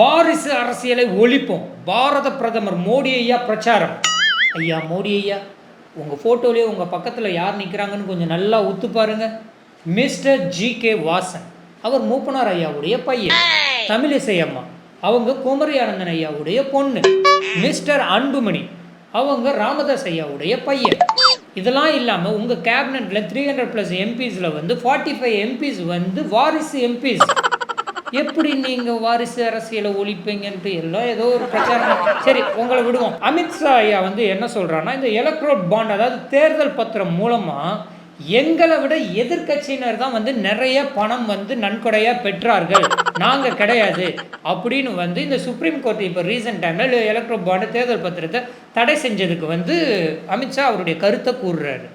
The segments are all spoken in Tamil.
வாரிசு அரசியலை ஒழிப்போம். பாரத பிரதமர் மோடி ஐயா பிரச்சாரம். ஐயா மோடி ஐயா உங்கள் ஃபோட்டோலேயே உங்கள் பக்கத்தில் யார் நிற்கிறாங்கன்னு கொஞ்சம் நல்லா உத்து பாருங்க. மிஸ்டர் ஜி கே வாசன் அவர் மூப்பனார் ஐயாவுடைய பையன். தமிழிசை அம்மா அவங்க குமரியானந்தன் ஐயாவுடைய பொண்ணு. மிஸ்டர் அன்புமணி அவங்க ராமதாஸ் ஐயாவுடைய பையன். இதெல்லாம் இல்லாமல் உங்கள் கேபினெட்டில் த்ரீ ஹண்ட்ரட் ப்ளஸ் எம்பிஸில் வந்து ஃபார்ட்டி ஃபைவ் எம்பிஸ் வந்து வாரிசு எம்பிஸ் எப்படி நீங்க வாரிசு அரசியலை ஒழிப்பீங்கன்ட்டு எல்லாம் ஏதோ ஒரு பிரச்சாரம். சரி உங்களை விடுவோம். அமித்ஷா ஐயா வந்து என்ன சொல்றான்னா இந்த எலக்ட்ரோட் பாண்ட் அதாவது தேர்தல் பத்திரம் மூலமா எங்களை விட எதிர்க்கட்சியினர் தான் வந்து நிறைய பணம் வந்து நன்கொடையா பெற்றார்கள். நாங்க கிடையாது. அப்படின்னு வந்து இந்த சுப்ரீம் கோர்ட் இப்போ ரீசெண்ட் டைம்ல எலக்ட்ரோ பாண்ட் தேர்தல் பத்திரத்தை தடை செஞ்சதுக்கு வந்து அமித்ஷா அவருடைய கருத்தை கூறுறாரு.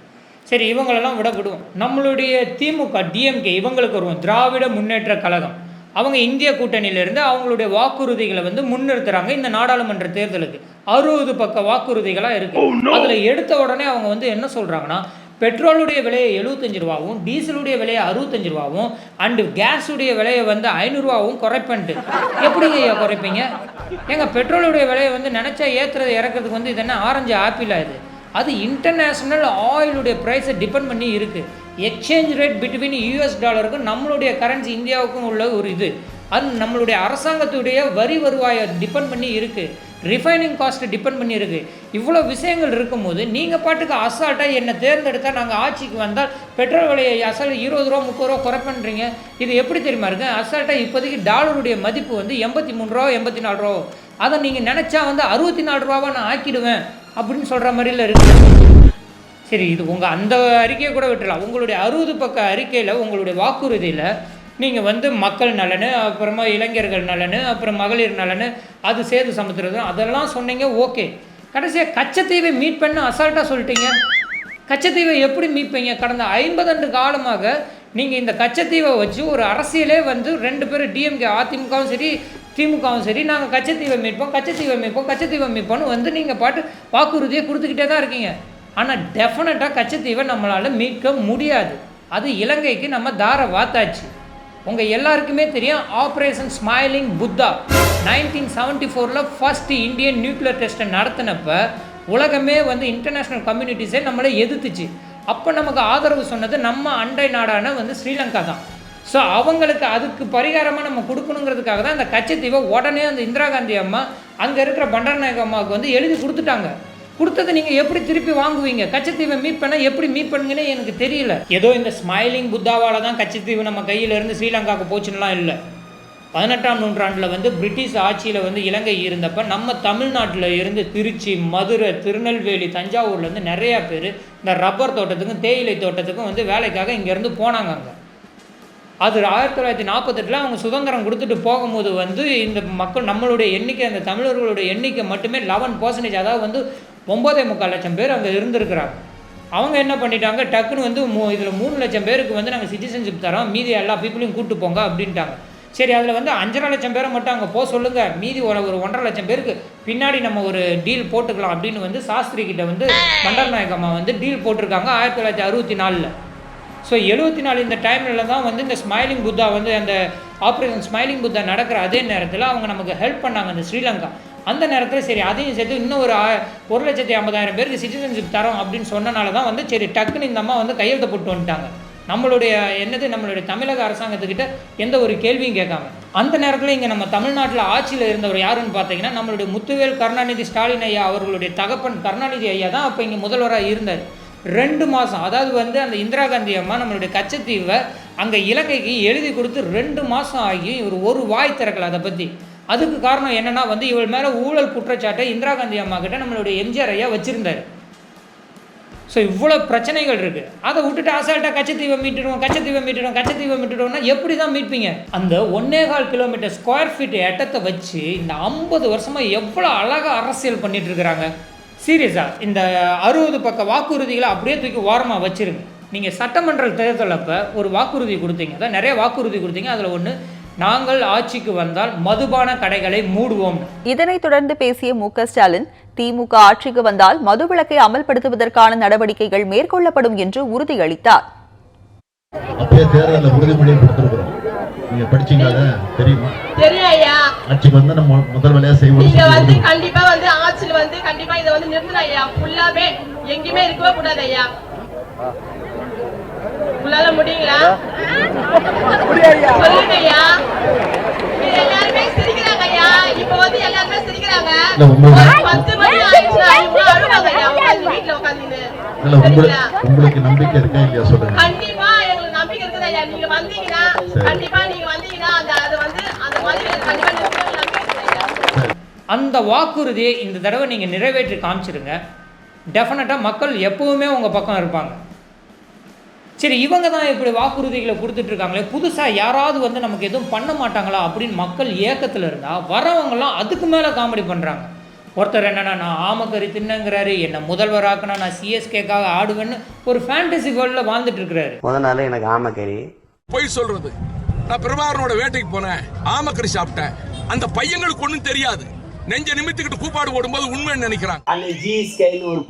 சரி இவங்களெல்லாம் விட விடுவோம். நம்மளுடைய திமுக டிஎம்கே இவங்களுக்கு வருவோம் திராவிட முன்னேற்ற கழகம். அவங்க இந்திய கூட்டணியிலிருந்து அவங்களுடைய வாக்குறுதிகளை வந்து முன்னிறுத்துறாங்க இந்த நாடாளுமன்ற தேர்தலுக்கு. அறுபது பக்க வாக்குறுதிகளாக இருக்கு. அதுல எடுத்த உடனே அவங்க வந்து என்ன சொல்றாங்கன்னா பெட்ரோலுடைய விலையை எழுபத்தஞ்சு ரூபாவும் டீசலுடைய விலையை அறுபத்தஞ்சு ரூபாவும் அண்டு கேஸுடைய விலையை வந்து ஐநூறுரூவாவும் குறைப்பன்ட்டு. எப்படிங்க ஐயா குறைப்பீங்க? ஏங்க பெட்ரோலுடைய விலையை வந்து நினச்சா ஏற்றுறது இறக்கிறதுக்கு வந்து இது என்ன ஆரஞ்சு ஆப்பிளா இது? அது இன்டர்நேஷ்னல் ஆயிலுடைய ப்ரைஸை டிபெண்ட் பண்ணி இருக்குது எக்ஸ்சேஞ்ச் ரேட் பிட்வீன் யூஎஸ் டாலருக்கும் நம்மளுடைய கரன்சி இந்தியாவுக்கும் உள்ள ஒரு இது. அது நம்மளுடைய அரசாங்கத்துடைய வரி வருவாயை டிபெண்ட் பண்ணி இருக்குது ரிஃபைனிங் காஸ்ட்டு டிபெண்ட் பண்ணி இருக்குது இவ்வளோ விஷயங்கள் இருக்கும்போது நீங்கள் பாட்டுக்கு அசால்ட்டாக என்னை தேர்ந்தெடுத்தால் நாங்கள் ஆட்சிக்கு வந்தால் பெட்ரோல் விலையை அசால் இருபது ரூபா முப்பது ரூபா குறைப்பண்றீங்க இது எப்படி தெரியுமா இருக்கு? அசால்ட்டாக இப்போதைக்கு டாலருடைய மதிப்பு வந்து எண்பத்தி மூணு ரூபா எண்பத்தி நாலு ரூபா. அதை நீங்கள் நினச்சா வந்து அறுபத்தி நாலு ரூபாவை நான் ஆக்கிடுவேன் அப்படின்னு சொல்கிற மாதிரில இருக்குது சரி இது உங்கள் அந்த அறிக்கையை கூட விட்டுறலாம். உங்களுடைய அறுபது பக்க அறிக்கையில் உங்களுடைய வாக்குறுதியில் நீங்கள் வந்து மக்கள் நலனு அப்புறமா இளைஞர்கள் நலனு அப்புறம் மகளிர் நலனு அது சேது சமுத்திரம் அதெல்லாம் சொன்னீங்க ஓகே. கடைசியாக கச்சத்தீவை மீட் பண்ண அசால்ட்டாக சொல்லிட்டீங்க. கச்சத்தீவை எப்படி மீட்பீங்க கடந்த ஐம்பது ஆண்டு காலமாக நீங்கள் இந்த கச்சத்தீவை வச்சு ஒரு அரசியலே வந்து ரெண்டு பேரும் டிஎம்கே அதிமுகவும் சரி திமுகவும் சரி நாங்கள் கச்சத்தீவை மீட்போம் கச்சத்தீவை மீட்போம் கச்சத்தீவை மீட்போம்னு வந்து நீங்கள் பாட்டு வாக்குறுதியை கொடுத்துக்கிட்டே தான் இருக்கீங்க. ஆனால் டெஃபினட்டாக கச்சத்தீவை நம்மளால் மீட்க முடியாது. அது இலங்கைக்கு நம்ம தார வாத்தாச்சு. உங்கள் எல்லாருக்குமே தெரியும் operation smiling Buddha nineteen seventy ஃபோரில் ஃபஸ்ட்டு இந்தியன் நியூக்ளியர் டெஸ்ட்டை நடத்தினப்ப உலகமே வந்து இன்டர்நேஷ்னல் கம்யூனிட்டிஸே நம்மளை எதிர்த்துச்சு. அப்போ நமக்கு ஆதரவு சொன்னது நம்ம அண்டை நாடான வந்து ஸ்ரீலங்கா தான். ஸோ அவங்களுக்கு அதுக்கு பரிகாரமாக நம்ம கொடுக்கணுங்கிறதுக்காக தான் அந்த கச்சத்தீவை உடனே அந்த இந்திரா காந்தி அம்மா அங்கே இருக்கிற பண்டாரநாயக அம்மாவுக்கு வந்து எழுதி கொடுத்துட்டாங்க. கொடுத்ததை நீங்கள் எப்படி திருப்பி வாங்குவீங்க? கச்சத்தீவை மீட் பண்ண எப்படி மீட் பண்ணுங்கன்னு எனக்கு தெரியல. ஏதோ இந்த ஸ்மைலிங் புத்தாவால் தான் கச்சத்தீவு நம்ம கையில இருந்து ஸ்ரீலங்காவுக்கு போச்சுன்னுலாம் இல்லை. பதினெட்டாம் நூற்றாண்டில் வந்து பிரிட்டிஷ் ஆட்சியில் வந்து இலங்கை இருந்தப்ப நம்ம தமிழ்நாட்டில் இருந்து திருச்சி மதுரை திருநெல்வேலி தஞ்சாவூர்லேருந்து நிறையா பேர் இந்த ரப்பர் தோட்டத்துக்கும் தேயிலை தோட்டத்துக்கும் வந்து வேலைக்காக இங்கேருந்து போனாங்க அங்கே. அது ஆயிரத்தி தொள்ளாயிரத்தி நாற்பத்தெட்டில் அவங்க சுதந்திரம் கொடுத்துட்டு போகும்போது வந்து இந்த மக்கள் நம்மளுடைய எண்ணிக்கை அந்த தமிழர்களுடைய எண்ணிக்கை மட்டுமே லெவன் பர்சன்டேஜ் அதாவது வந்து ஒம்பதே முக்கால் லட்சம் பேர் அங்கே இருந்திருக்கிறாங்க. அவங்க என்ன பண்ணிட்டாங்க? டக்குன்னு வந்து மூ இதில் மூணு லட்சம் பேருக்கு வந்து நாங்கள் சிட்டிசன்ஷிப் தரோம். மீதி எல்லா பீப்புளையும் கூப்பிட்டு போங்க அப்படின்ட்டாங்க. சரி அதில் வந்து அஞ்சரை லட்சம் பேரை மட்டும் அங்கே போக சொல்லுங்கள் மீதி ஒரு ஒரு ஒன்றரை லட்சம் பேருக்கு பின்னாடி நம்ம ஒரு டீல் போட்டுக்கலாம் அப்படின்னு வந்து சாஸ்திரி கிட்ட வந்து பண்டாரநாயக அம்மா வந்து டீல் போட்டிருக்காங்க ஆயிரத்தி தொள்ளாயிரத்தி அறுபத்தி நாலில். ஸோ எழுபத்தி நாலு இந்த டைமில் தான் வந்து இந்த ஸ்மைலிங் புத்தா வந்து அந்த ஆப்ரேஷன் ஸ்மைலிங் புத்தா நடக்கிற அதே நேரத்தில் அவங்க நமக்கு ஹெல்ப் பண்ணாங்க அந்த ஸ்ரீலங்கா. அந்த நேரத்தில் சரி அதையும் சேர்த்து இன்னும் ஒரு ஒரு லட்சத்தி ஐம்பதாயிரம் பேருக்கு சிட்டிசன்ஷிப் தரோம் அப்படின்னு சொன்னனால தான் வந்து சரி டக்குன்னு இந்த அம்மா வந்து கையெழுத்து போட்டு வந்துட்டாங்க. நம்மளுடைய என்னது நம்மளுடைய தமிழக அரசாங்கத்துக்கிட்ட எந்த ஒரு கேள்வியும் கேட்காம. அந்த நேரத்தில் இங்கே நம்ம தமிழ்நாட்டில் ஆட்சியில் இருந்தவர் யாருன்னு பார்த்தீங்கன்னா நம்மளுடைய முத்துவேல் கருணாநிதி ஸ்டாலின் ஐயா அவர்களுடைய தகப்பன் கருணாநிதி ஐயா தான் அப்போ இங்கே முதல்வராக இருந்தார். ரெண்டு மாதம் அதாவது வந்து அந்த இந்திரா காந்தி அம்மா நம்மளுடைய கச்சத்தீவை அங்கே இலங்கைக்கு எழுதி கொடுத்து ரெண்டு மாதம் ஆகி இவர் ஒரு வாய் திறக்கல அதை பற்றி அதுக்கு காரணம் என்னென்னா வந்து இவள் மேலே ஊழல் குற்றச்சாட்டை இந்திரா காந்தி அம்மா கிட்ட நம்மளுடைய எம்ஜிஆர் ஐயா வச்சுருந்தார். ஸோ இவ்வளோ பிரச்சனைகள் இருக்குது அதை விட்டுட்டு அசால்ட்டாக கச்சத்தீவை மீட்டுடுவோம் கச்சத்தீவை மீட்டுடுவோம் கச்சத்தீவை மீட்டுடுவோம்னா எப்படி தான் மீட்பீங்க? அந்த ஒன்னே கால் கிலோமீட்டர் ஸ்கொயர் ஃபீட் இடத்தை வச்சு இந்த ஐம்பது வருஷமாக எவ்வளோ அழகாக அரசியல் பண்ணிட்டு இருக்கிறாங்க. சீரியஸாக இந்த அறுபது பக்க வாக்குறுதிகளை அப்படியே தூக்கி ஓரமாக வச்சுருங்க. நீங்கள் சட்டமன்ற தேர்தல் அப்போ ஒரு வாக்குறுதி கொடுத்தீங்க. அதான் நிறைய வாக்குறுதி கொடுத்தீங்க. அதில் ஒன்று நாங்கள் ஆட்சிக்கு வந்தால் மதுபான கடைகளை மூடுவோம். இதனைத் தொடர்ந்து பேசிய மு க ஸ்டாலின் திமுக ஆட்சிக்கு வந்தால் மதுவிலக்கை அமல்படுத்துவதற்கான நடவடிக்கைகள் மேற்கொள்ளப்படும் என்று உறுதியளித்தார். அப்பயே தேர்தலில் உறுதிமொழியை கொடுத்துருக்குறோம். நீங்க படிச்சீங்க அதை? தெரியுமா? தெரியும் ஐயா ஆட்சிக்கு வந்து நம்ம முதல் வேலையா செய்வோம் நீங்க வந்து கண்டிப்பா வந்து ஆட்சியில் வந்து கண்டிப்பா இதை வந்து நிறுத்தணும் ஐயா ஃபுல்லாவே எங்கேயுமே இருக்கவே கூடாது ஐயா உங்களால முடியுங்களா? சொல்லுங்க ஐயா இது எல்லாருமே சிரிக்கிறாங்க ஐயா இப்ப வந்து எல்லாருமே சிரிக்கிறாங்க இல்ல, உங்களுக்கு- ஒரு பத்து மணி ஆயிடுச்சுன்னா இவங்க அழுவாங்க ஐயா உட்கார்ந்து வீட்டுல உட்காந்து இல்ல உங்களுக்கு உங்களுக்கு நம்பிக்கை இருக்கா இல்லையா சொல்லுங்க. கண்டிப்பா எங்களுக்கு நம்பிக்கை இருக்குது ஐயா நீங்க வந்தீங்கன்னா சரி. கண்டிப்பா நீங்க வந்தீங்கன்னா அந்த அது வந்து அந்த மாதிரி கண்டிப்பா நிறுத்தணும்னு நம்பிக்கை இருக்குது ஐயா அந்த வாக்குறுதியை இந்த தடவை நீங்கள் நிறைவேற்றி காமிச்சிருங்க. டெஃபினட்டாக மக்கள் எப்பவுமே உங்கள் பக்கம் இருப்பாங்க. சரி இவங்க தான் இப்படி வாக்குறுதிகளை கொடுத்துட்டு இருக்காங்களே புதுசாக யாராவது வந்து நமக்கு எதுவும் பண்ண மாட்டாங்களா அப்படின்னு மக்கள் ஏக்கத்தில் இருந்தால் வரவங்கலாம் அதுக்கு மேலே காமெடி பண்ணுறாங்க ஒருத்தர் என்னன்னா நான் ஆமக்கறி தின்னங்கிறாரு என்னை முதல்வர் ஆக்கினா நான் சிஎஸ்கேக்காக ஆடுவேன்னு ஒரு ஃபேண்டசி வேர்ல்டில் வாழ்ந்துட்டு இருக்கிறாரு முத நாள் எனக்கு ஆமக்கறி. பொய் சொல்றது. நான் பிரபாகரனோட வேட்டைக்கு போனேன் ஆமக்கறி சாப்பிட்டேன். அந்த பையங்களுக்கு ஒண்ணும் தெரியாது. நெஞ்ச நிமித்திக்கிட்டு கூப்பாடு போடும்போது உண்மைன்னு நினைக்கிறாங்க. அந்த ஜிஎஸ்கேன்னு ஒரு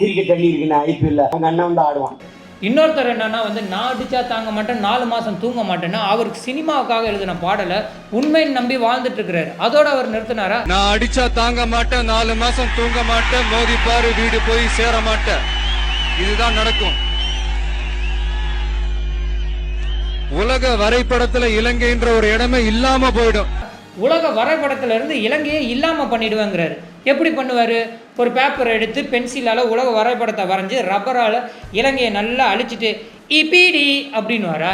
கிரிக்கெட் அணி இருக்குன்னு ஐபிஎல்ல அங்க அண்ணன் வந்து ஆடுவான். இன்னொருத்தர் என்னன்னா வந்து நான் அடிச்சா தாங்க மாட்டேன் நாலு மாதம் தூங்க மாட்டேன்னா அவருக்கு சினிமாவுக்காக எழுதின பாடலை உண்மைன்னு நம்பி வாழ்ந்துட்டு இருக்கிறாரு அதோட அவர் நிறுத்தினாரா? நான் அடிச்சா தாங்க மாட்டேன் நாலு மாசம் தூங்க மாட்டேன் மோதி பாரு வீடு போய் சேர மாட்டேன். இதுதான் நடக்கும். உலக வரைபடத்துல இலங்கைன்ற ஒரு இடமே இல்லாம போயிடும். உலக வரைபடத்திலிருந்து இலங்கையை இல்லாமல் பண்ணிடுவேங்கிறாரு. எப்படி பண்ணுவார்? ஒரு பேப்பர் எடுத்து பென்சிலால் உலக வரைபடத்தை வரைஞ்சி ரப்பரால் இலங்கையை நல்லா அழிச்சிட்டு இபிடி அப்படின்னு வரா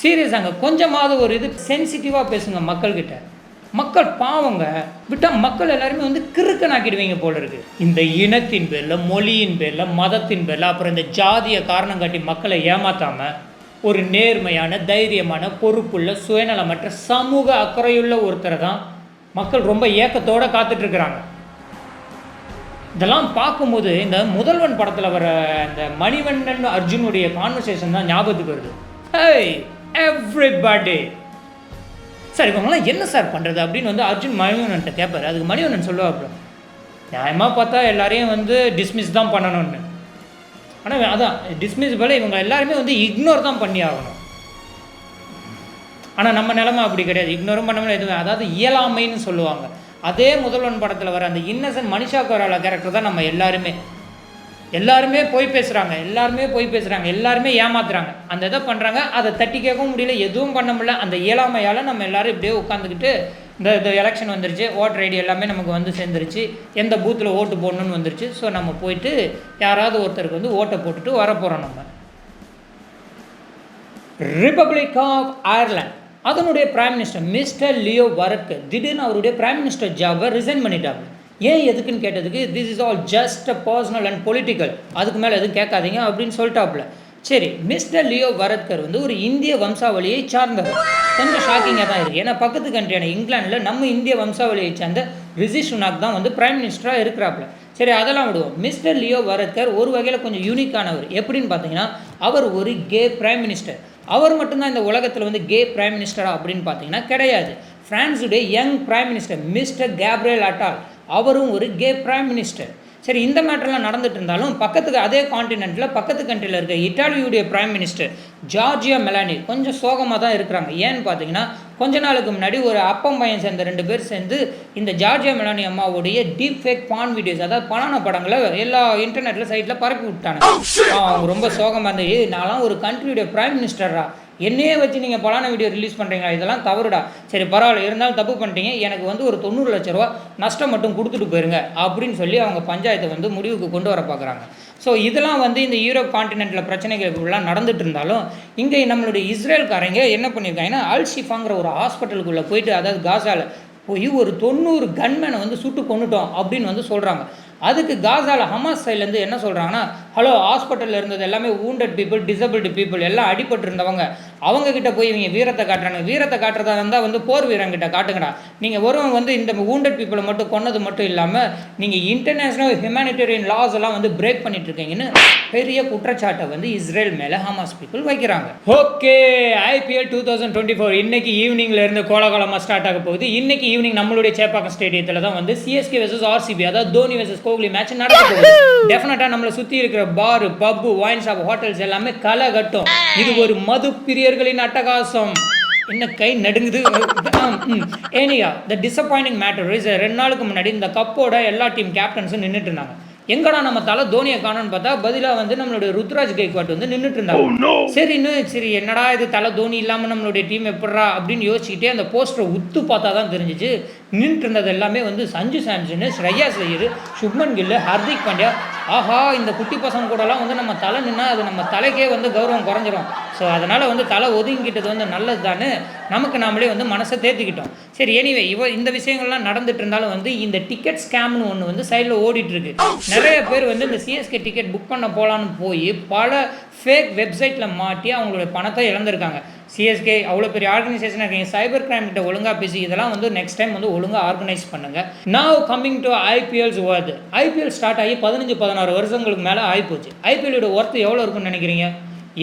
சீரியஸாங்க கொஞ்சமாவது ஒரு இது சென்சிட்டிவாக பேசுங்க மக்கள்கிட்ட. மக்கள் பாவங்க. விட்டால் மக்கள் எல்லாருமே வந்து கிறுக்கனாக்கிடுவீங்க போல இருக்கு. இந்த இனத்தின் பேரில் மொழியின் பேரில் மதத்தின் பேரில் அப்புறம் இந்த ஜாதியை காரணம் காட்டி மக்களை ஏமாற்றாமல் ஒரு நேர்மையான தைரியமான பொறுப்புள்ள சுயநலமற்ற சமூக அக்கறையுள்ள ஒருத்தரை தான் மக்கள் ரொம்ப ஏக்கத்தோட காத்துட்ருக்குறாங்க. இதெல்லாம் பார்க்கும்போது இந்த முதல்வன் படத்தில் வர அந்த மணிவண்ணன் அர்ஜுனுடைய கான்வர்சேஷன் தான் ஞாபகத்துக்கு வருது. ஹேய் எவ்ரிபடி சார் இவங்கெல்லாம் என்ன சார் பண்ணுறது அப்படின்னு வந்து அர்ஜுன் மணிவண்ணன்ட்ட கேட்பாரு அதுக்கு மணிவண்ணன் சொல்லுவாப்புல நியாயமாக பார்த்தா எல்லாரையும் வந்து டிஸ்மிஸ் தான் பண்ணணும்னு. ஆனால் அதான் டிஸ்மிஸ் இவங்க எல்லாருமே வந்து இக்னோர் தான் பண்ணி ஆகணும். ஆனால் நம்ம நிலமை அப்படி கிடையாது. இக்னோரும் பண்ண முடியாது. எதுவும். அதாவது இயலாமைன்னு சொல்லுவாங்க. அதே முதல்வன் படத்தில் வர அந்த இன்னசென்ட் மனிஷா கோரால கேரக்டர் தான் நம்ம எல்லாருமே. எல்லாருமே போய் பேசுகிறாங்க எல்லாருமே போய் பேசுகிறாங்க எல்லாருமே ஏமாத்துறாங்க. அந்த இதை பண்ணுறாங்க அதை தட்டி கேட்கவும் முடியல. எதுவும் பண்ண முடியல. அந்த இயலாமையால் நம்ம எல்லோரும் இப்படியே உட்காந்துக்கிட்டு இந்த இந்த எலெக்ஷன் வந்துருச்சு ஓட்டர் ஐடி எல்லாமே நமக்கு வந்து சேர்ந்துருச்சு. எந்த பூத்தில் ஓட்டு போடணும்னு வந்துருச்சு. ஸோ நம்ம போயிட்டு யாராவது ஒருத்தருக்கு வந்து ஓட்டை போட்டுட்டு வரப்போகிறோம் நம்ம. ரிப்பப்ளிக் ஆஃப் அயர்லாந்து அதனுடைய prime minister mister Leo Varadkar திடீர்னு அவருடைய பிரைம் மினிஸ்டர் ஜாபை ரிசைன் பண்ணிட்டாங்க ஏன் எதுக்குன்னு கேட்டதுக்கு this is all just a personal and political அதுக்கு மேலே எதுவும் கேட்காதீங்க அப்படின்னு சொல்லிட்டாப்புல. சரி மிஸ்டர் லியோ வரத்கர் வந்து ஒரு இந்திய வம்சாவளியை சார்ந்தவர். கொஞ்சம் ஷாக்கிங்காக தான் இருக்குது ஏன்னா பக்கத்து கண்ட்ரியான இங்கிலாந்தில் நம்ம இந்திய வம்சாவளியை சார்ந்த ரிஷி சுனாக் தான் வந்து பிரைம் மினிஸ்டராக இருக்கிறாப்புல. சரி அதெல்லாம் விடுவோம். மிஸ்டர் லியோ வரத்கர் ஒரு வகையில் கொஞ்சம் யூனிக்கானவர் எப்படின்னு பார்த்தீங்கன்னா அவர் ஒரு கே பிரைம் மினிஸ்டர் அவர் மட்டும்தான் இந்த உலகத்தில் வந்து கே பிரைம் மினிஸ்டரா அப்படின்னு பார்த்தீங்கன்னா கிடையாது. ஃப்ரான்ஸுடைய young prime minister mister Gabriel Attal அவரும் ஒரு கே பிரைம் மினிஸ்டர் சரி இந்த மேட்டர்லாம் நடந்துட்டு இருந்தாலும் பக்கத்துக்கு அதே காண்டினென்ட்டில் பக்கத்து கண்ட்ரியில் இருக்க இட்டாலியுடைய பிரைம் மினிஸ்டர் ஜார்ஜியா மெலானி கொஞ்சம் சோகமாக தான் இருக்கிறாங்க. ஏன்னு பார்த்தீங்கன்னா கொஞ்ச நாளுக்கு முன்னாடி ஒரு அப்பம் பையன் சேர்ந்த ரெண்டு பேர் சேர்ந்து இந்த ஜார்ஜியா மெலானி அம்மாவுடைய டீப் ஃபேக் பான் வீடியோஸ் அதாவது பணான படங்களை எல்லா இன்டர்நெட்ல சைட்டில் பரப்பி விட்டாங்க அவங்க ரொம்ப சோகமாக இருந்து "ஏய், நான்லாம் ஒரு கண்ட்ரியுடைய பிரைம் மினிஸ்டரா என்னையே வச்சு நீங்கள் பலான வீடியோ ரிலீஸ் பண்ணுறீங்களா இதெல்லாம் தவறுடா. சரி பரவாயில்ல. இருந்தாலும் தப்பு பண்ணிட்டீங்க. எனக்கு வந்து ஒரு தொண்ணூறு லட்ச ரூபா நஷ்டம் மட்டும் கொடுத்துட்டு போயிருங்க அப்படின்னு சொல்லி அவங்க பஞ்சாயத்தை வந்து முடிவுக்கு கொண்டு வர பார்க்குறாங்க. ஸோ இதெல்லாம் வந்து இந்த யூரோப் காண்டினென்ட்டில் பிரச்சனைகள் இப்படிலாம் நடந்துட்டு இருந்தாலும் இங்கே நம்மளுடைய இஸ்ரேல்காரங்க என்ன பண்ணியிருக்காங்கன்னா அல்ஷிஃபாங்கிற ஒரு ஹாஸ்பிட்டலுக்குள்ளே போயிட்டு அதாவது காசாவில் போய் ஒரு தொண்ணூறு கன்மேனை வந்து சுட்டு கொண்டுட்டோம் அப்படின்னு வந்து சொல்கிறாங்க அதுக்கு காசாவில் ஹமாஸ் சைட்லேருந்து என்ன சொல்கிறாங்கன்னா ஹலோ ஹாஸ்பிட்டலில் இருந்தது எல்லாமே wounded பீப்புள் டிசபிள்டு பீப்புள் எல்லாம் அடிபட்டு அவங்க கிட்ட போய் இவங்க வீரத்தை காட்டுறாங்க வீரத்தை காட்டுறதா இருந்தால் வந்து போர் வீரங்கிட்ட காட்டுங்கடா. நீங்கள் வரும் வந்து இந்த wounded பீப்புளை மட்டும் கொன்னது மட்டும் இல்லாமல் நீங்கள் இன்டர்நேஷ்னல் ஹியூமனிடேரியன் லாஸ் எல்லாம் வந்து பிரேக் பண்ணிட்டு இருக்கீங்கன்னு பெரிய குற்றச்சாட்டை வந்து இஸ்ரேல் மேலே ஹமாஸ் பீப்புள் வைக்கிறாங்க. Okay IPL two thousand twenty four இன்னைக்கு ஈவினிங்ல இருந்து கோலகோலமாக ஸ்டார்ட் ஆக போகுது. இன்னைக்கு ஈவினிங் நம்மளுடைய சேப்பாக்கம் ஸ்டேடியத்தில் தான் வந்து சிஎஸ்கே வெர்சஸ் ஆர்சிபி அதாவது தோனி வெர்சஸ் கோஹ்லி மேட்ச் நடக்க போகுது. நம்மளை சுற்றி இருக்கிற bar pub wine shop hotels எல்லாமே களை கட்டும். இது ஒரு மது பிரியர்களின் அட்டகாசம். என்ன கை நடுங்குது? Anyway the disappointing matter is ரெண்டு நாளுக்கு முன்னாடி இந்த கப்போட எல்லா டீம் கேப்டன்ஸும் நின்றுட்டு இருந்தாங்க. எங்கடா நம்ம தலை தோனியை காணோன்னு பார்த்தா பதிலாக வந்து நம்மளுடைய ருத்ராஜ் கைக்வாட் வந்து நின்றுட்டு இருந்தாங்க சரி இன்னும் சரி என்னடா இது தலை தோனி இல்லாமல் நம்மளுடைய டீம் எப்படிறா அப்படின்னு யோசிச்சுக்கிட்டே அந்த போஸ்டரை உத்து பார்த்தா தான் தெரிஞ்சிச்சு. நின்றுட்டு இருந்தது எல்லாமே வந்து சஞ்சு சாம்சனு ஸ்ரேயா ஐயர் சுப்மன் கில்லு ஹர்திக் பாண்டியா ஆஹா இந்த குட்டி பசங்க கூடலாம் வந்து நம்ம தலை நின்னா அது நம்ம தலைக்கே வந்து கௌரவம் குறைஞ்சிரும். ஸோ அதனால் வந்து தலை ஒதுங்கிக்கிட்டது வந்து நல்லது தானே நமக்கு நாமளே வந்து மனசை தேத்திக்கிட்டோம். சரி எனிவே இவ இந்த விஷயங்கள்லாம் நடந்துட்டு இருந்தாலும் வந்து இந்த டிக்கெட் ஸ்கேம்னு ஒன்று வந்து சைடில் ஓடிட்டு இருக்கு நிறைய பேர் வந்து இந்த சிஎஸ்கே டிக்கெட் புக் பண்ண போகலான்னு போய் பல ஃபேக் வெப்சைட்டில் மாட்டி அவங்களுடைய பணத்தை இழந்திருக்காங்க. சிஎஸ்கே அவ்வளோ பெரிய ஆர்கனைசேஷன் இருக்கீங்க சைபர் கிரைம் கிட்ட ஒழுங்காக பேசி இதெல்லாம் வந்து நெக்ஸ்ட் டைம் வந்து ஒழுங்காக ஆர்கனைஸ் பண்ணுங்க. நாவ் கம்மிங் டு ஐபிஎல்ஸ் வருது ஐபிஎல் ஸ்டார்ட் ஆகி பதினஞ்சு பதினாறு வருஷங்களுக்கு மேலே ஆகிப்போச்சு ஐபிஎலோட ஒர்த்து எவ்வளோ இருக்குன்னு நினைக்கிறீங்க?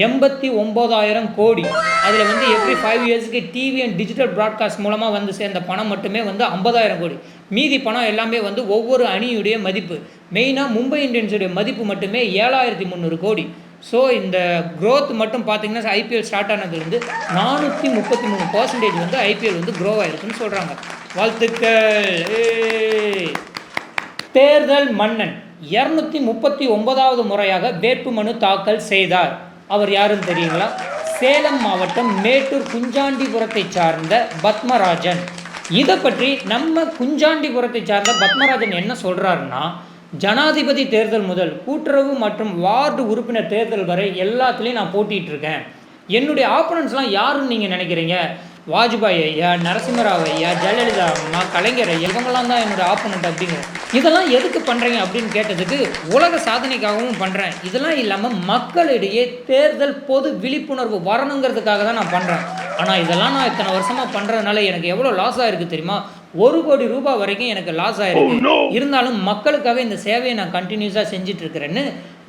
எண்பத்தி ஒம்பதாயிரம் கோடி. அதில் வந்து எவ்ரி ஃபைவ் இயர்ஸ்க்கு டிவி அண்ட் டிஜிட்டல் ப்ராட்காஸ்ட் மூலமாக வந்து சேர்ந்த பணம் மட்டுமே வந்து ஐம்பதாயிரம் கோடி. மீதி பணம் எல்லாமே வந்து ஒவ்வொரு அணியுடைய மதிப்பு. மெயினாக மும்பை இந்தியன்ஸுடைய மதிப்பு மட்டுமே ஏழாயிரத்தி முந்நூறு கோடி. ஸோ இந்த க்ரோத் மட்டும் பார்த்தீங்கன்னா ஐபிஎல் ஸ்டார்ட் ஆனதுலேருந்து நானூற்றி முப்பத்தி மூணு பர்சன்டேஜ் வந்து ஐபிஎல் வந்து க்ரோ ஆயிருக்குன்னு சொல்கிறாங்க வாழ்த்துக்கள். தேர்தல் மன்னன் இரநூத்தி முப்பத்தி ஒன்பதாவது முறையாக வேட்புமனு தாக்கல் செய்தார். அவர் யாருன்னு தெரியுங்களா? சேலம் மாவட்டம் மேட்டூர் குஞ்சாண்டிபுரத்தை சார்ந்த பத்மராஜன். இதை பற்றி நம்ம குஞ்சாண்டிபுரத்தை சார்ந்த பத்மராஜன் என்ன சொல்கிறாருன்னா ஜனாதிபதி தேர்தல் முதல் கூட்டுறவு மற்றும் வார்டு உறுப்பினர் தேர்தல் வரை எல்லாத்துலேயும் நான் போட்டிகிட்ருக்கேன் இருக்கேன் என்னுடைய ஆப்பனன்ஸ்லாம் யாருன்னு நீங்கள் நினைக்கிறீங்க? வாஜ்பாய் ஐயா நரசிம்மராவ் ஐயா ஜெயலலிதா அம்மா கலைஞர் ஐயா இவங்கெல்லாம் தான் என்னுடைய ஆப்போனண்ட் அப்படிங்கிற. இதெல்லாம் எதுக்கு பண்ணுறீங்க அப்படின்னு கேட்டதுக்கு உலக சாதனைக்காகவும் பண்ணுறேன் இதெல்லாம் இல்லாமல் மக்களிடையே தேர்தல் பொது விழிப்புணர்வு வரணுங்கிறதுக்காக தான் நான் பண்ணுறேன் ஆனால் இதெல்லாம் நான் இத்தனை வருஷமாக பண்ணுறதுனால எனக்கு எவ்வளோ லாஸ் இருக்குது தெரியுமா? ஒரு கோடி ரூபாய் வரைக்கும் எனக்கு லாஸ் ஆயிருக்கு. இருந்தாலும் மக்களுக்காக இந்த சேவையை நான் கண்டினியூஸாக செஞ்சுட்டு இருக்கிறேன்னு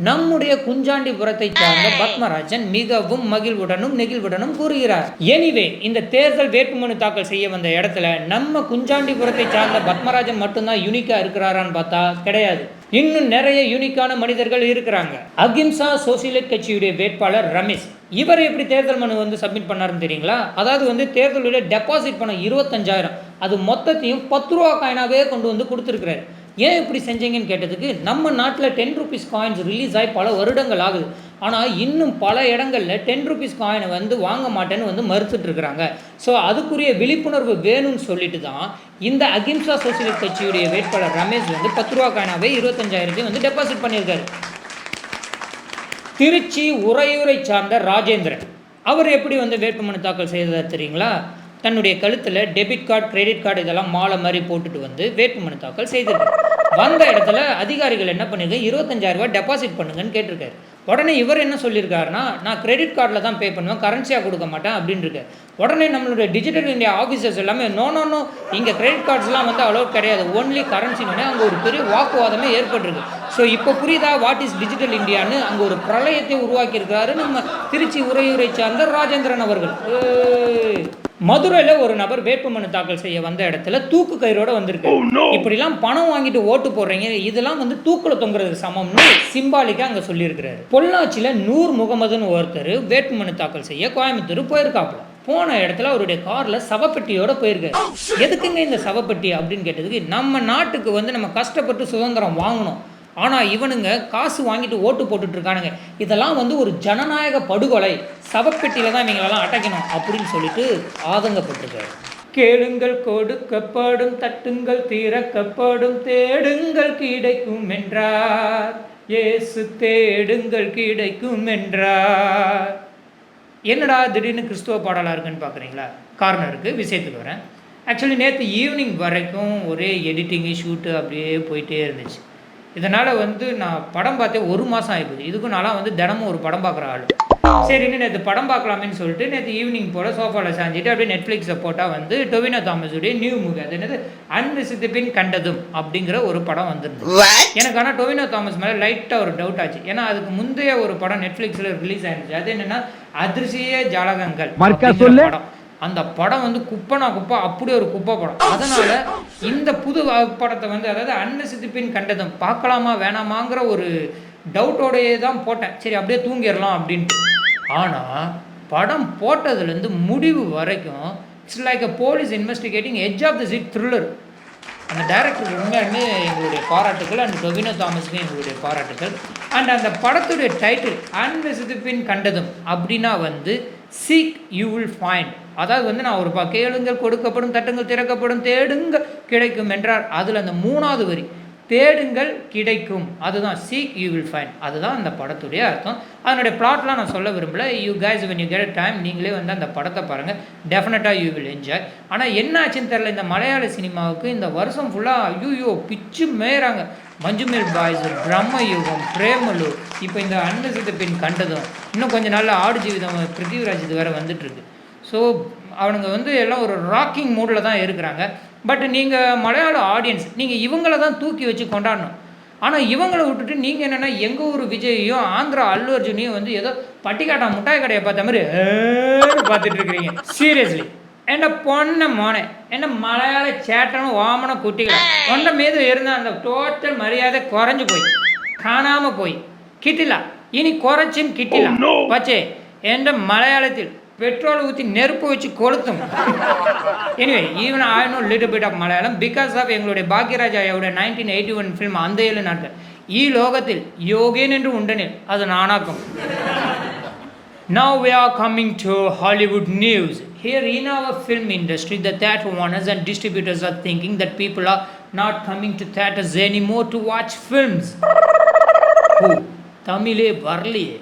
நம்முடைய குஞ்சாண்டிபுரத்தை சார்ந்த பத்மராஜன் மிகவும் மகிழ்வுடனும் நெகிழ்வுடனும் கூறுகிறார். எனிவே இந்த தேர்தல் வேட்புமனு தாக்கல் செய்ய வந்த இடத்துல நம்ம குஞ்சாண்டிபுரத்தை சார்ந்த பத்மராஜன் மட்டும்தான் யூனிக்கா இருக்கிறாரான்னு பார்த்தா கிடையாது. இன்னும் நிறைய யூனிக்கான மனிதர்கள் இருக்கிறாங்க. அகிம்சா சோசியலிஸ்ட் கட்சியுடைய வேட்பாளர் ரமேஷ். இவர் எப்படி தேர்தல் மனு வந்து சப்மிட் பண்ணாருன்னு தெரியுங்களா? அதாவது வந்து தேர்தலுடைய டெபாசிட் பணம் இருபத்தஞ்சாயிரம். அது மொத்தத்தையும் பத்து ரூபா காயினாவே கொண்டு வந்து கொடுத்துருக்குறாரு. ஏன் இப்படி செஞ்சீங்கன்னு கேட்டதுக்கு நம்ம நாட்டில் டென் ருபீஸ் காயின்ஸ் ரிலீஸ் ஆகி பல வருடங்கள் ஆகுது. ஆனால் இன்னும் பல இடங்களில் டென் ருபீஸ் காயினை வந்து வாங்க மாட்டேன்னு வந்து மறுத்துட்ருக்குறாங்க. ஸோ அதுக்குரிய விழிப்புணர்வு வேணும்னு சொல்லிட்டு தான் இந்த அகிம்சா சோசியலிஸ்ட் கட்சியுடைய வேட்பாளர் ரமேஷ் வந்து பத்து ரூபா காயினாவே இருபத்தஞ்சாயிரத்தையும் வந்து டெபாசிட் பண்ணியிருக்காரு. திருச்சி உறையூரை சார்ந்த ராஜேந்திரன். அவர் எப்படி வந்து வேட்புமனு தாக்கல் செய்ததார் தெரியுங்களா? தன்னுடைய கழுத்தில் டெபிட் கார்டு கிரெடிட் கார்டு இதெல்லாம் மாலை மாதிரி போட்டுட்டு வந்து வேட்புமனு தாக்கல் செய்திருக்காரு வந்த இடத்துல அதிகாரிகள் என்ன பண்ணிருக்காங்க இருபத்தஞ்சாயிரரூபா டெபாசிட் பண்ணுங்கன்னு கேட்டிருக்காரு. உடனே இவர் என்ன சொல்லியிருக்காருன்னா நான் கிரெடிட் கார்டில் தான் பே பண்ணுவேன். கரன்சியாக கொடுக்க மாட்டேன் அப்படின்னு இருக்கார் உடனே நம்மளுடைய டிஜிட்டல் இந்தியா ஆஃபீஸர்ஸ் எல்லாமே நோ நோ நோ இங்கே கிரெடிட் கார்ட்ஸ்லாம் வந்து அலோட் கிடையாது. ஒன்லி கரன்சினோடனே அங்கே ஒரு பெரிய வாக்குவாதமே ஏற்பட்டிருக்கு. ஸோ இப்போ புரியுதா வாட் இஸ் டிஜிட்டல் இந்தியான்னு அங்கே ஒரு பிரளயத்தை உருவாக்கியிருக்காரு நம்ம திருச்சி உறையூரை சார்ந்த ராஜேந்திரன் அவர்கள். மதுரையில ஒரு நபர் வேட்புமனு தாக்கல் செய்ய வந்த இடத்துல தூக்கு கயிறோட வந்திருக்கு. இப்படிலாம் பணம் வாங்கிட்டு ஓட்டு போடுறீங்க. இதெல்லாம் வந்து தூக்குல தொங்குறது சமம்னு சிம்பாலிக்கா அங்க சொல்லியிருக்கிறாரு. பொள்ளாச்சியில நூர் முகமதுன்னு ஒருத்தர் வேட்புமனு தாக்கல் செய்ய கோயம்புத்தூர் போயிருக்காப்புல. போன இடத்துல அவருடைய காரில் சவப்பெட்டியோட போயிருக்காரு எதுக்குங்க இந்த சவப்பெட்டி அப்படின்னு கேட்டதுக்கு நம்ம நாட்டுக்கு வந்து நம்ம கஷ்டப்பட்டு சுதந்திரம் வாங்கணும். ஆனால் இவனுங்க காசு வாங்கிட்டு ஓட்டு போட்டுட்டு இருக்கானுங்க. இதெல்லாம் வந்து ஒரு ஜனநாயக படுகொலை. சவப்பெட்டியில் தான் இவங்களெல்லாம் அடைக்கணும் அப்படின்னு சொல்லிட்டு ஆதங்கப்பட்டிருக்காரு. கேளுங்கள் கொடுக்கப்படும் தட்டுங்கள் தீரக்கப்படும் தேடுங்கள் கிடைக்கும் என்றார் இயேசு தேடுங்கள் கிடைக்கும் என்றார் என்னடா திடீர்னு கிறிஸ்துவ பாடலாக இருக்குன்னு பார்க்குறீங்களா காரணம் இருக்குது விஷயத்துக்கு வரேன். ஆக்சுவலி நேற்று ஈவினிங் வரைக்கும் ஒரே எடிட்டிங்கு ஷூட்டு அப்படியே போயிட்டே இருந்துச்சு. இதனால் வந்து நான் படம் பார்த்தே ஒரு மாதம் ஆகிப்போது இதுக்கும் நான்லாம் வந்து தினமும் ஒரு படம் பார்க்குற ஆள். சரின்னு நேற்று படம் பார்க்கலாமேன்னு சொல்லிட்டு நேற்று ஈவினிங் போல் சோஃபாவில் சாஞ்சிட்டு அப்படியே நெட்ஃப்ளிக்ஸை போட்டால் வந்து டொவினோ தாமஸுடைய நியூ மூவி அது என்னது? அன்விசித்திபின் கண்டதும் அப்படிங்கிற ஒரு படம் வந்திருந்தது எனக்கு ஆனால் டொவினோ தாமஸ் மேலே லைட்டாக ஒரு டவுட் ஆச்சு. ஏன்னா அதுக்கு முந்தைய ஒரு படம் நெட்ஃப்ளிக்ஸில் ரிலீஸ் ஆயிருந்துச்சு. அது என்னன்னா அதிர்ச்சிய ஜாலகங்கள் படம். அந்த படம் வந்து குப்பைனா குப்பை அப்படி ஒரு குப்பை படம். அதனால் இந்த புது படத்தை வந்து அதாவது அன்னசித்திப்பின் கண்டதும் பார்க்கலாமா வேணாமாங்கிற ஒரு டவுட்டோடையே தான் போட்டேன். சரி அப்படியே தூங்கிடலாம் அப்படின்ட்டு. ஆனால் படம் போட்டதுலேருந்து முடிவு வரைக்கும் it's like a police investigating edge of the seat thriller அந்த டேரக்டருக்கு உண்மையாலுமே எங்களுடைய பாராட்டுகள் அண்ட் டொவினோ தாமஸ்க்கு எங்களுடைய பாராட்டுகள் அண்ட் அந்த படத்துடைய டைட்டில் அன்வெசிதிப்பின் கண்டதும் அப்படின்னா வந்து சீக் யூ வில் ஃபைண்ட் அதாவது வந்து நான் ஒரு பா கேளுங்கள் கொடுக்கப்படும் தட்டுங்கள் திறக்கப்படும் தேடுங்க கிடைக்கும் என்றார். அதில் அந்த மூணாவது வரி தேடுங்கள் கிடைக்கும். அதுதான் சீக் யூ வில் ஃபைன் அதுதான் அந்த படத்துடைய அர்த்தம். அதனுடைய பிளாட்லாம் நான் சொல்ல விரும்பல. You guys when you get time நீங்களே வந்து அந்த படத்தை பாருங்கள் டெஃபினட்டாக யூ வில் என்ஜாய் ஆனால் என்ன ஆச்சுன்னு தெரில இந்த மலையாள சினிமாவுக்கு இந்த வருஷம் ஃபுல்லாக ஐயோ பிச்சு மேயறாங்க. மஞ்சுமேல் பாய்ஸ் பிரம்ம யுகம் பிரேமலு. இப்போ இந்த அன்னசித்த பின் கண்டதும் இன்னும் கொஞ்ச நாள் ஆடு ஜீவிதம் பிருத்திவிராஜ் இது வேறு வந்துட்டுருக்கு ஸோ அவனுங்க வந்து எல்லாம் ஒரு ராக்கிங் மூடில் தான் இருக்கிறாங்க. பட் நீங்கள் மலையாள ஆடியன்ஸ் நீங்கள் இவங்கள தான் தூக்கி வச்சு கொண்டாடணும். ஆனால் இவங்கள விட்டுட்டு நீங்கள் என்னென்னா எங்கள் ஊர் விஜயையும் ஆந்திரா அல்லு அர்ஜுனையும் வந்து ஏதோ பட்டிக்காட்டா முட்டாய் கடையை பார்த்த மாதிரி பார்த்துட்டு இருக்கிறீங்க. சீரியஸ்லி என்ன பொண்ண மோனே என்ன மலையாள சேட்டனும் ஓமன குட்டிகள். கொண்ட மீது இருந்த அந்த டோட்டல் மரியாதை குறைஞ்சு போய். காணாம போய். கிட்டிலா. இனி குறைச்சின் கிட்டிலா. பச்சே என்ற மலையாளத்தில் பெட்ரோல் ஊற்றி நெருப்பு வச்சு கொளுத்தும் anyway even I know little bit of Malayalam because of எங்களுடைய பாக்யராஜாவோட நைன்டீன் எயிட்டி ஒன் ஃபிலிம் அந்த ஏழு நாட்கள் ஈ லோகத்தில் யோகேன் என்று உண்டனில் அது நானாக்கும் Now we are coming to Hollywood news. Here in our film industry, the theatre owners and distributors are thinking that people are not coming to theatres anymore to watch films. ஓ தமிழே வரலையே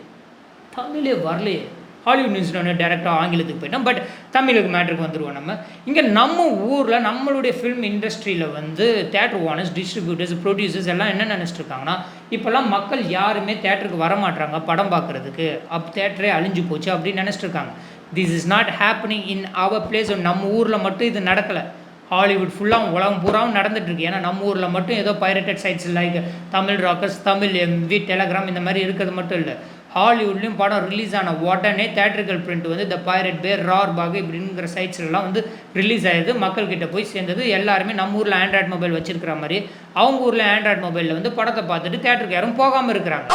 தமிழே வரலையே ஹாலிவுட் நியூஸில் டேரெக்டாக ஆங்கிலத்துக்கு போயிட்டோம். பட் தமிழுக்கு மேட்ருக்கு வந்துடுவோம் நம்ம. இங்கே நம்ம ஊரில் நம்மளுடைய ஃபிலிம் இண்டஸ்ட்ரியில் வந்து தேட்டர் ஓனர்ஸ் டிஸ்ட்ரிபியூட்டர்ஸ் ப்ரொடியூசர்ஸ் எல்லாம் என்ன நினச்சிட்ருக்காங்கன்னா இப்போல்லாம் மக்கள் யாருமே தேட்டருக்கு வரமாட்றாங்க படம் பார்க்குறதுக்கு. அப் தேட்டரே அழிஞ்சு போச்சு அப்படின்னு நினச்சிட்ருக்காங்க this is not happening in our place நம்ம ஊரில் மட்டும் இது நடக்கலை. ஹாலிவுட் ஃபுல்லாக உலகம் பூராவும் நடந்துட்டு ஏன்னா நம்ம ஊரில் மட்டும் ஏதோ pirated sites like Tamil rockers Tamil MV Telegram இந்த மாதிரி இருக்கிறது மட்டும் இல்லை. ஹாலிவுட்லேயும் படம் ரிலீஸ் ஆன உடனே தேட்டரிக்கல் பிரிண்ட் வந்து த பைரட் பேர் ரார் பாக் இப்படிங்கிற சைட்ஸ்லாம் வந்து ரிலீஸ் ஆயிடுது. மக்கள்கிட்ட போய் சேர்ந்தது எல்லாருமே நம்ம ஊரில் ஆண்ட்ராய்ட் மொபைல் வச்சிருக்கிற மாதிரி. அவங்க ஊரில் ஆண்ட்ராய்ட் மொபைலில் வந்து படத்தை பார்த்துட்டு தேட்டருக்கு யாரும் போகாமல் இருக்கிறாங்க.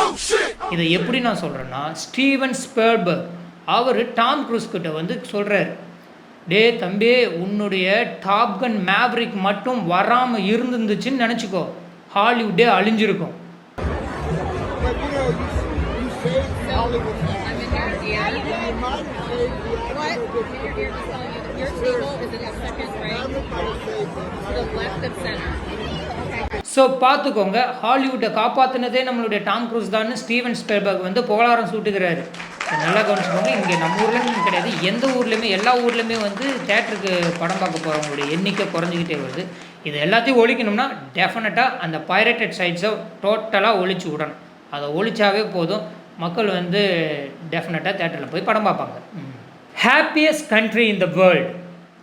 இதை எப்படி நான் சொல்கிறேன்னா ஸ்டீவன் ஸ்பேர்பர்க் அவர் டாம் க்ரூஸ் கிட்ட வந்து சொல்கிறாரு டே தம்பி உன்னுடைய டாப்கன் மேவ்ரிக் மட்டும் வராமல் இருந்துருந்துச்சுன்னு நினச்சிக்கோ. ஹாலிவுட்டே அழிஞ்சிருக்கும். ஸோ பார்த்துக்கோங்க ஹாலிவுட்டை காப்பாற்றினதே நம்மளுடைய டாம் க்ரூஸ் தான் ஸ்டீவன் ஸ்பெர்பர்க் வந்து புகழாரம் சூட்டுகிறாரு. நல்லா கவனிச்சுக்கோங்க இங்கே நம்ம ஊர்லேயும் கிடையாது எந்த ஊர்லேயுமே எல்லா ஊர்லேயுமே வந்து தேட்டருக்கு படம் பார்க்க போகிறவங்களுடைய எண்ணிக்கை குறைஞ்சிக்கிட்டே வருது. இது எல்லாத்தையும் ஒழிக்கணும்னா டெஃபினட்டாக அந்த பைரேட்டட் சைட்ஸை டோட்டலாக ஒழிச்சு விடணும். அதை ஒழிச்சாவே போதும். மக்கள் வந்து டெஃபினட்டாக தேட்டரில் போய் படம் பார்ப்பாங்க. Happiest country in the world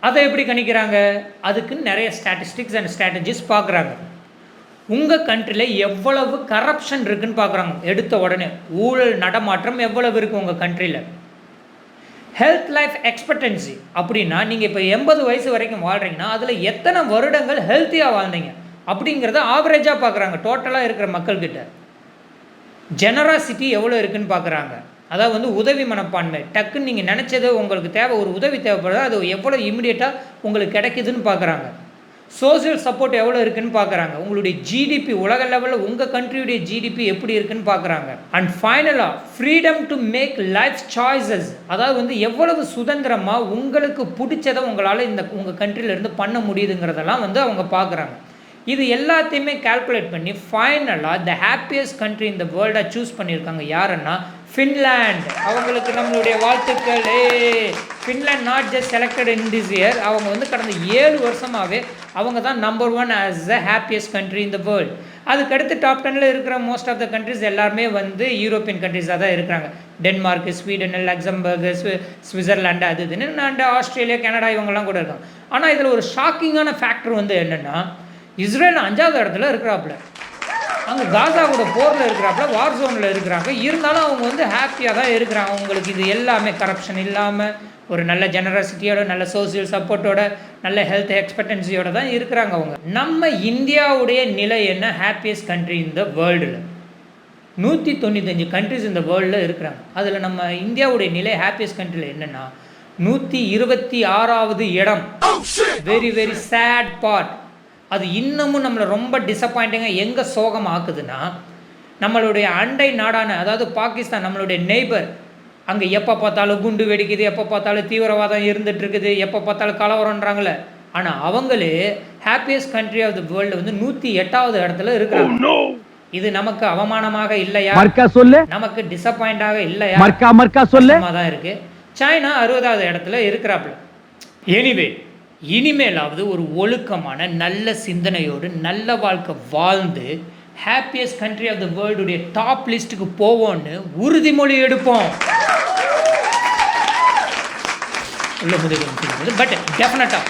அதை எப்படி கணிக்கிறாங்க? அதுக்குன்னு நிறைய ஸ்டாட்டிஸ்டிக்ஸ் அண்ட் ஸ்ட்ராட்டஜிஸ் பார்க்குறாங்க. உங்கள் கண்ட்ரியில் எவ்வளவு கரப்ஷன் இருக்குதுன்னு பார்க்குறாங்க. எடுத்த உடனே ஊழல் நடமாற்றம் எவ்வளவு இருக்குது உங்கள் கண்ட்ரியில் ஹெல்த் லைஃப் எக்ஸ்பெக்டன்சி அப்படின்னா நீங்கள் இப்போ எண்பது வயசு வரைக்கும் வாழ்கிறீங்கன்னா அதில் எத்தனை வருடங்கள் ஹெல்த்தியாக வாழ்ந்தீங்க? அப்படிங்கிறத ஆவரேஜாக பார்க்குறாங்க. டோட்டலாக இருக்கிற மக்கள்கிட்ட. ஜெனராசிட்டி எவ்வளோ இருக்குன்னு பார்க்குறாங்க. அதாவது வந்து உதவி மனப்பான்மை. டக்குன்னு நீங்கள் நினச்சது உங்களுக்கு தேவை ஒரு உதவி தேவைப்படுதோ அது எவ்வளோ இமிடியேட்டாக உங்களுக்கு கிடைக்குதுன்னு பார்க்குறாங்க. சோசியல் சப்போர்ட் எவ்வளோ இருக்குன்னு பார்க்குறாங்க. உங்களுடைய ஜிடிபி உலக லெவலில் உங்கள் கண்ட்ரியுடைய ஜிடிபி எப்படி இருக்குதுன்னு பார்க்குறாங்க. அண்ட் ஃபைனலாக freedom to make life choices அதாவது வந்து எவ்வளவு சுதந்திரமாக உங்களுக்கு பிடிச்சதை உங்களால் இந்த உங்கள் கண்ட்ரியிலேருந்து பண்ண முடியுதுங்கிறதெல்லாம் வந்து அவங்க பார்க்குறாங்க. இது எல்லாத்தையுமே கால்குலேட் பண்ணி ஃபைனலாக த ஹாப்பியஸ்ட் கண்ட்ரி இந்த வேர்ல்டாக சூஸ் பண்ணியிருக்காங்க யாருன்னா ஃபின்லாண்ட் அவங்களுக்கு நம்மளுடைய வாழ்த்துக்கள். ஏ Finland not just selected in this year அவங்க வந்து கடந்த ஏழு வருஷமாகவே அவங்க தான் number one as the happiest country in the world அதுக்கடுத்து டாப் டெனில் இருக்கிற மோஸ்ட் ஆஃப் த கண்ட்ரிஸ் எல்லாருமே வந்து யூரோப்பியன் கண்ட்ரிஸாக தான் இருக்கிறாங்க. டென்மார்க் ஸ்வீடன் லக்சம்பர்க் சுவிட்சர்லாண்டு அது இதுன்னு அண்ட் ஆஸ்திரேலியா கனடா இவங்கெல்லாம் கூட இருக்காங்க. ஆனால் இதில் ஒரு ஷாக்கிங்கான ஃபேக்டர் வந்து என்னென்னா இஸ்ரேல் அஞ்சாவது இடத்துல இருக்கிறாப்புல. அங்கே காசா கூட போரில் இருக்கிறாப்புல வார் ஜோனில் இருக்கிறாங்க. இருந்தாலும் அவங்க வந்து ஹாப்பியாக தான் இருக்கிறாங்க. அவங்களுக்கு இது எல்லாமே கரப்ஷன் இல்லாமல் ஒரு நல்ல ஜெனரசிட்டியோட நல்ல சோசியல் சப்போர்ட்டோட நல்ல ஹெல்த் எக்ஸ்பெக்டன்சியோட தான் இருக்கிறாங்க அவங்க. நம்ம இந்தியாவுடைய நிலை என்ன? ஹாப்பியஸ்ட் கண்ட்ரி இந்த வேர்ல்டில் நூற்றி தொண்ணூத்தஞ்சு கண்ட்ரிஸ் இந்த வேர்ல்டில் இருக்கிறாங்க. அதில் நம்ம இந்தியாவுடைய நிலை ஹாப்பியஸ்ட் கண்ட்ரியில் என்னென்னா நூற்றி இருபத்தி ஆறாவது இடம். வெரி வெரி சேட் பார்ட் அது இன்னமும் நம்மளை ரொம்ப டிசப்பாயிண்டிங்காக எங்கே சோகம் ஆக்குதுன்னா நம்மளுடைய அண்டை நாடான அதாவது பாகிஸ்தான் நம்மளுடைய நெய்பர் அங்கே எப்போ பார்த்தாலும் குண்டு வெடிக்குது எப்போ பார்த்தாலும் தீவிரவாதம் இருந்துட்டு இருக்குது எப்போ பார்த்தாலும் கலவரம்ன்றாங்களே ஆனால் அவங்களே happiest country of the world வந்து நூற்றி எட்டாவது இடத்துல இருக்கிறாங்க. இது நமக்கு அவமானமாக இல்லையா? மர்க்கா சொல்லு. நமக்கு டிசப்பாயிண்டாக இல்லையா? மர்க்கா மர்க்கா சொல்லு. தான் இருக்கு. சைனா அறுபதாவது இடத்துல இருக்கிறாப்புல. எனிவே இனிமேலாவது ஒரு ஒழுக்கமான நல்ல சிந்தனையோடு நல்ல வாழ்க்கை வாழ்ந்து ஹாப்பியஸ்ட் கண்ட்ரி ஆஃப் த வேர்ல்டுடைய டாப் லிஸ்ட்டுக்கு போவோம்னு உறுதிமொழி எடுப்போம். உள்ள முதல் பட் டெஃபினட்டாக